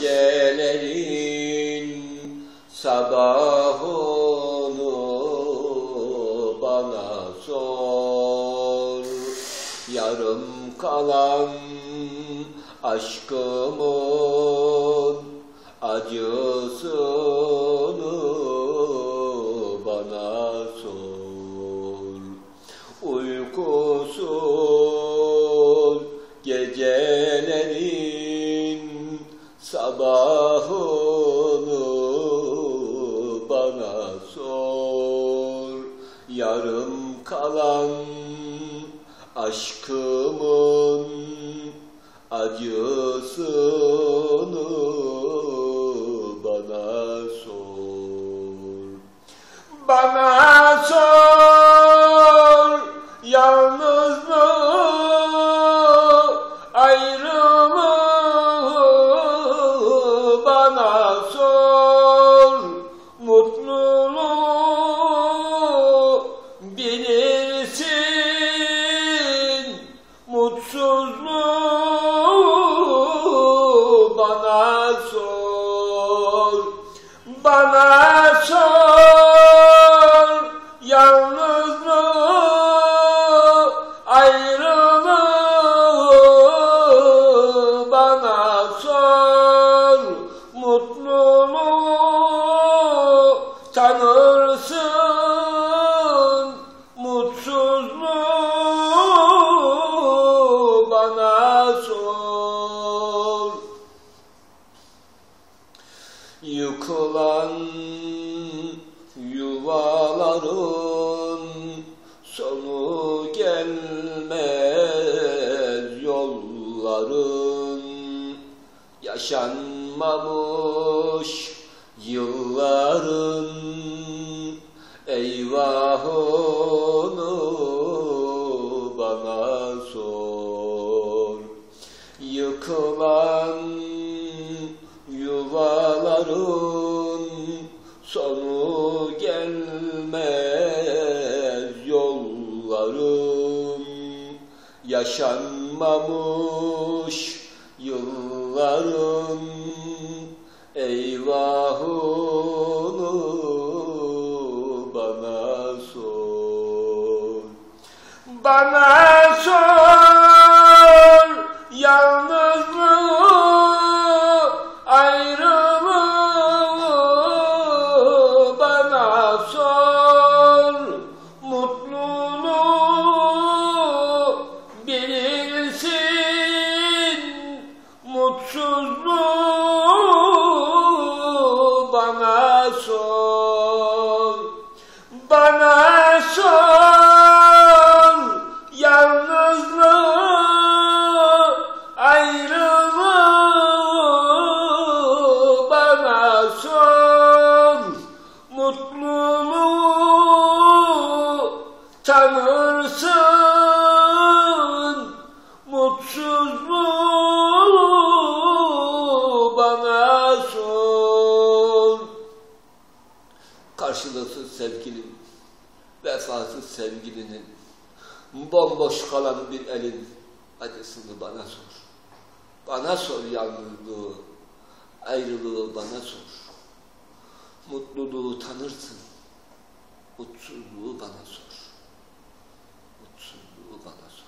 gecelerin sabahını bana sor. Yarım kalan aşkımın acısını bana sor. Uykusuz gece sabahını bana sor. Yarım kalan aşkımın acısını bana sor. Bana sor yalnızlığı bana sor yalnızlığı ayrılığı bana sor mutluluğu tanırsın Yıkılan yuvaların sonu gelmez yolların. Yaşanmamış yılların eyvahını bana sor. Yıkılan sonu gelmez yolların yaşanmamış yılların eyvahını bana sor. Bana bana tanırsın mutsuzluğu bana sor karşılıksız sevgilin, vefasız sevgilinin, bomboş kalan bir elin acısını bana sor. Bana sor yalnızlığı, ayrılığı bana sor. Mutluluğu tanırsın, mutsuzluğu bana sor. kullanır.